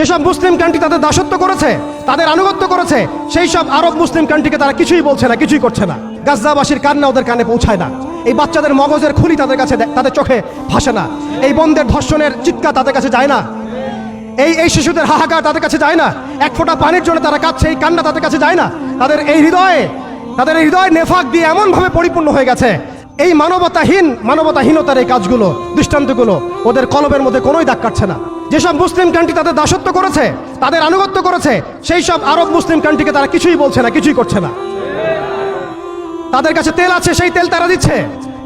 যেসব মুসলিম কান্ট্রি তাদের দাসত্ব করেছে, তাদের আনুগত্য করেছে সেই সব আরব মুসলিম কান্ট্রিকে তারা কিছুই বলছে না, কিছুই করছে না। গাজ্জাবাসীর কান্না ওদের কানে পৌঁছায় না। এই বাচ্চাদের মগজের খুলি তাদের কাছে তাদের চোখে ভাসে না। এই বন্ধের ধর্ষণের চিৎকার তাদের কাছে যায় না। এই এই শিশুদের হাহাকার তাদের কাছে যায় না। এক ফোঁটা পানির জন্য তারা কাঁদছে, এই কান্না তাদের কাছে যায় না। তাদের এই হৃদয়ে, তাদের এই হৃদয় নেফাক দিয়ে এমনভাবে পরিপূর্ণ হয়ে গেছে। এই মানবতাহীন, মানবতাহীনতার এই কাজগুলো, দৃষ্টান্তগুলো ওদের কলবের মধ্যে কোনোই দাগ কাটছে না। যেসব মুসলিম কান্ট্রি তাদের দাসত্ব করেছে, তাদের আনুগত্য করেছে সেই সব আরব মুসলিম কান্ট্রিকে তারা কিছুই বলছে না, কিছুই করছে না। তাদের কাছে তেল আছে, সেই তেল তারা দিচ্ছে।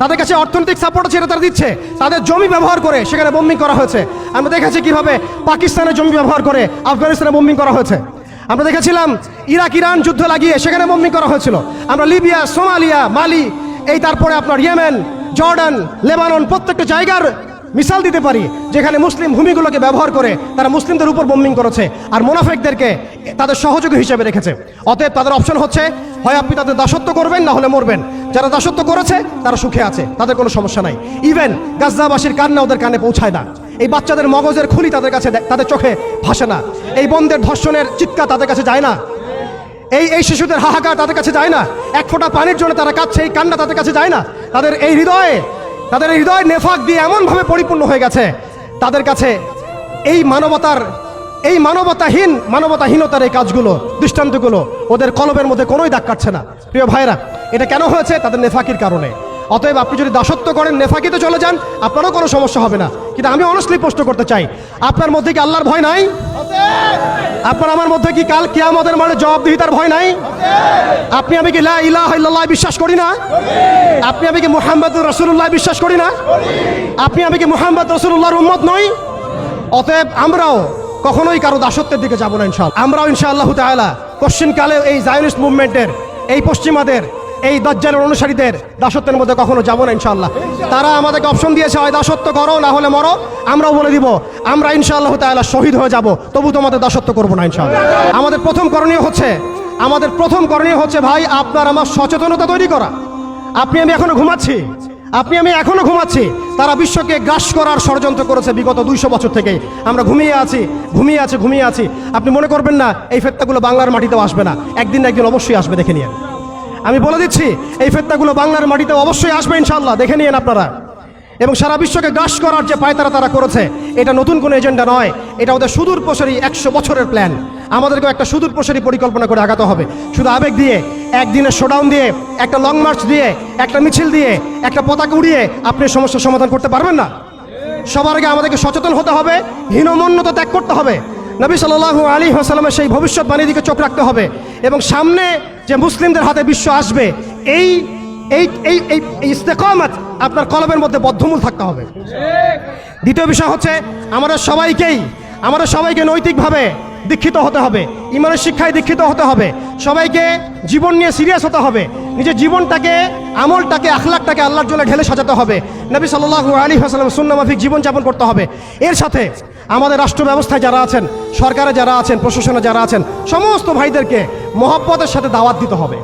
তাদের কাছে অর্থনৈতিক সাপোর্ট আছে তারা দিচ্ছে। তাদের জমি ব্যবহার করে সেখানে বোম্বিং করা হয়েছে। আমরা দেখেছি কীভাবে পাকিস্তানের জমি ব্যবহার করে আফগানিস্তানে বোম্বিং করা হয়েছে। আমরা দেখেছিলাম ইরাক, ইরান যুদ্ধ লাগিয়ে সেখানে বোম্বিং করা হয়েছিল। আমরা লিবিয়া, সোমালিয়া, মালি, এই তারপরে আপনার ইয়েমেন, জর্ডান, লেবানন প্রত্যেকটা জায়গার মিসাল দিতে পারি, যেখানে মুসলিম ভূমিগুলোকে ব্যবহার করে তারা মুসলিমদের উপর বোম্বিং করেছে আর মোনাফেকদেরকে তাদের সহযোগী হিসেবে রেখেছে। অতএব তাদের অপশন হচ্ছে, হয় আপনি তাদের দাসত্ব করবেন, না হলে মরবেন। যারা দাসত্ব করেছে, তারা সুখে আছে, তাদের কোনো সমস্যা নাই। ইভেন গাজ্জাবাসীর কান্না ওদের কানে পৌঁছায় না। এই বাচ্চাদের মগজের খুলি তাদের কাছে তাদের চোখে ভাসে না। এই বন্ধের ধর্ষণের চিৎকার তাদের কাছে যায় না। এই এই শিশুদের হাহাকার তাদের কাছে যায় না। এক ফোঁটা পানির জন্য তারা কাঁদছে, এই কান্না তাদের কাছে যায় না। তাদের এই হৃদয়ে তাদের হৃদয় নেফাক দিয়ে এমনভাবে পরিপূর্ণ হয়ে গেছে। তাদের কাছে এই মানবতার, এই মানবতাহীন, মানবতাহীনতার এই কাজগুলো, দৃষ্টান্তগুলো ওদের কলবের মধ্যে কোনোই দাগ কাটছে না। প্রিয় ভাইরা এটা কেন হয়েছে? তাদের নেফাকির কারণে। অতএব আপনি যদি দাসত্ব করেন, নেফাকিতে চলে যান, আপনারও কোনো সমস্যা হবে না। কিন্তু আমি অনেস্টলি প্রশ্ন করতে চাই, আপনার মধ্যে কি আল্লাহর ভয় নাই? আপনার আমার মধ্যে কি কাল কিয়ামতের মানে জবাবদিহিতার ভয় নাই? আপনি আমি কি লা ইলাহা ইল্লাল্লাহ বিশ্বাস করি না? আপনি আমি কি মুহাম্মদুর রাসূলুল্লাহ বিশ্বাস করি না? আপনি আমি কি মুহাম্মদ রাসূলুল্লাহর উম্মত নই? অতএব আমরাও কখনোই কারও দাসত্বের দিকে যাব না ইনশাআল্লাহ। আমরাও ইনশাআল্লাহ তাআলা কোশ্চিনকালে এই জায়নিস্ট মুভমেন্টের এই পশ্চিমাদের এই দজ্জালের অনুসারীদের দাসত্বের মধ্যে কখনো যাব না ইনশাল্লাহ তারা আমাদেরকে অপশন দিয়েছে হয় দাসত্ব করো, না হলে মরো। আমরাও বলে দিব, আমরা ইনশাআল্লাহ তাআলা শহীদ হয়ে যাব, তবু তোমাদের দাসত্ব করব না, ইনশাআল্লাহ। আমাদের প্রথম করণীয় হচ্ছে, আমাদের প্রথম করণীয় হচ্ছে, ভাই, আপনার আমার সচেতনতা তৈরি করা। আপনি আমি এখনও ঘুমাচ্ছি, আপনি আমি এখনও ঘুমাচ্ছি। তারা বিশ্বকে গ্রাস করার ষড়যন্ত্র করেছে বিগত দুইশো বছর থেকে আমরা ঘুমিয়ে আছি ঘুমিয়ে আছি ঘুমিয়ে আছি। আপনি মনে করবেন না, এই ফেত্তাগুলো বাংলার মাটিতেও আসবে না। একদিন একদিন অবশ্যই আসবে, দেখে নিয়ে আমি বলে দিচ্ছি, এই ফেত্তাগুলো বাংলার মাটিতে অবশ্যই আসবে ইনশাল্লাহ দেখে নিন আপনারা। এবং সারা বিশ্বকে গ্রাস করার যে পায়তারা তারা করেছে, এটা নতুন কোনো এজেন্ডা নয়। এটা ওদের সুদূর প্রসারী একশো বছরের প্ল্যান। আমাদেরকেও একটা সুদূর প্রসারী পরিকল্পনা করে আগাতে হবে। শুধু আবেগ দিয়ে একদিনের শোডাউন দিয়ে, একটা লং মার্চ দিয়ে, একটা মিছিল দিয়ে, একটা পতাকা উড়িয়ে আপনি সমস্যার সমাধান করতে পারবেন না? সবার আগে আমাদেরকে সচেতন হতে হবে, হীনমন্যতা ত্যাগ করতে হবে। নবী সাল্লাল্লাহু আলী হাসালামের সেই ভবিষ্যৎবাণীর দিকে চোখ রাখতে হবে। এবং সামনে যে মুসলিমদের হাতে বিশ্ব আসবে এই এই এই এই আপনার কলমের মধ্যে বদ্ধমূল থাকতে হবে। দ্বিতীয় বিষয় হচ্ছে আমাদের সবাইকেই আমাদের সবাইকে নৈতিকভাবে দীক্ষিত হতে হবে, ইমানের শিক্ষায় দীক্ষিত হতে হবে, সবাইকে জীবন নিয়ে সিরিয়াস হতে হবে, নিজের জীবনটাকে, আমলটাকে, আখলাকটাকে আল্লাহর জন্য ঢেলে সাজাতে হবে, নবী সাল্লাল্লাহু আলী হাসালাম সুন্নামাফিক জীবনযাপন করতে হবে। এর সাথে আমাদের রাষ্ট্র ব্যবস্থায় যারা আছেন, সরকারে যারা আছেন, প্রশাসনে যারা আছেন, সমস্ত ভাইদেরকে মহব্বতের সাথে দাওয়াত দিতে হবে।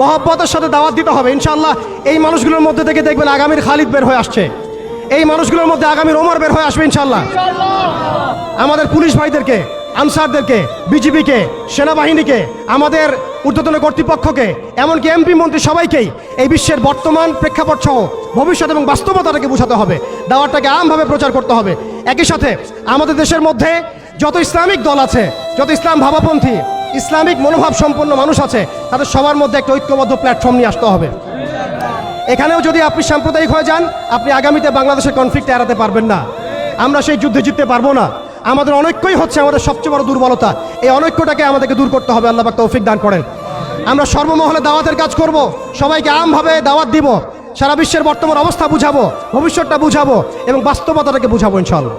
মহব্বতের সাথে দাওয়াত দিতে হবে। ইনশাল্লাহ এই মানুষগুলোর মধ্যে থেকে দেখবেন আগামীর খালিদ বের হয়ে আসছে। এই মানুষগুলোর মধ্যে আগামীর ওমর বের হয়ে আসবে ইনশাল্লাহ আমাদের পুলিশ ভাইদেরকে, আনসারদেরকে, বিজিবিকে, সেনাবাহিনীকে, আমাদের ঊর্ধ্বতন কর্তৃপক্ষকে, এমনকি এমপি, মন্ত্রী সবাইকেই এই বিশ্বের বর্তমান প্রেক্ষাপট সহ ভবিষ্যৎ এবং বাস্তবতাটাকে বোঝাতে হবে। দাওয়াতটাকে আমভাবে প্রচার করতে হবে। একই সাথে আমাদের দেশের মধ্যে যত ইসলামিক দল আছে, যত ইসলাম ভাবাপন্থী, ইসলামিক মনোভাব সম্পন্ন মানুষ আছে, তাদের সবার মধ্যে একটা ঐক্যবদ্ধ প্ল্যাটফর্ম নিয়ে আসতে হবে। এখানেও যদি আপনি সাম্প্রদায়িক হয়ে যান, আপনি আগামীতে বাংলাদেশের কনফ্লিক্ট এড়াতে পারবেন না। আমরা সেই যুদ্ধে জিততে পারব না। আমাদের অনৈক্যই হচ্ছে আমাদের সবচেয়ে বড় দুর্বলতা। এই অনৈক্যটাকে আমাদেরকে দূর করতে হবে, আল্লাহ তৌফিক দান করেন। আমরা সর্বমহলে দাওয়াতের কাজ করব, সবাইকে আমভাবে দাওয়াত দিব, সারা বিশ্বের বর্তমান অবস্থা বুঝাবো, ভবিষ্যৎটা বুঝাবো এবং বাস্তবতাটাকে বুঝাবো ইনশাল্লাহ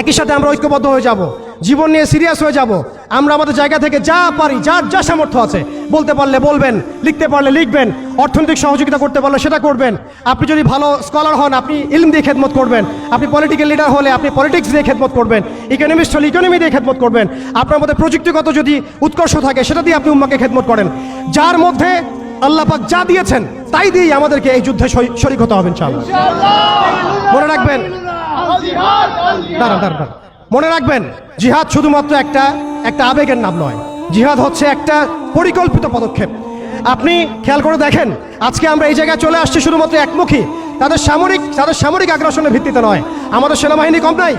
একই সাথে আমরা ঐক্যবদ্ধ হয়ে যাব। জীবন নিয়ে সিরিয়াস হয়ে যাব। আমরা আমাদের জায়গা থেকে যা পারি যার যা সামর্থ্য আছে বলতে পারলে বলবেন লিখতে পারলে লিখবেন অর্থনৈতিক সহযোগিতা করতে পারলে সেটা করবেন। আপনি যদি ভালো স্কলার হন আপনি ইলম দিয়ে খেদমত করবেন। আপনি পলিটিক্যাল লিডার হলে আপনি পলিটিক্স দিয়ে খেদমত করবেন। ইকোনমিস্ট হলে ইকোনমি দিয়ে খেদমত করবেন। আপনার মধ্যে প্রযুক্তিগত যদি উৎকর্ষ থাকে সেটা দিয়ে আপনি উম্মাকে খেদমত করেন। যার মধ্যে আল্লাহ পাক যা দিয়েছেন তাই দিয়েই আমাদেরকে এই যুদ্ধে শরি- শরিক হতে হবে ইনশাআল্লাহ। মনে রাখবেন? দাঁড়ান দাঁড়ান দাঁড়ান। মনে রাখবেন, জিহাদ শুধুমাত্র একটা একটা আবেগের নাম নয়। জিহাদ হচ্ছে একটা পরিকল্পিত পদক্ষেপ। আপনি খেয়াল করে দেখেন, আজকে আমরা এই জায়গায় চলে আসছি শুধুমাত্র একমুখী। তাদের সামরিক তাদের সামরিক আগ্রাসনের ভিত্তিতে নয়। আমাদের সেনাবাহিনী কম নাই,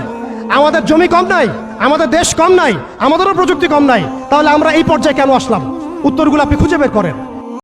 আমাদের জমি কম নাই, আমাদের দেশ কম নাই, আমাদেরও প্রযুক্তি কম নাই। তাহলে আমরা এই পর্যায়ে কেন আসলাম? উত্তরগুলো আপনি খুঁজে বের করেন।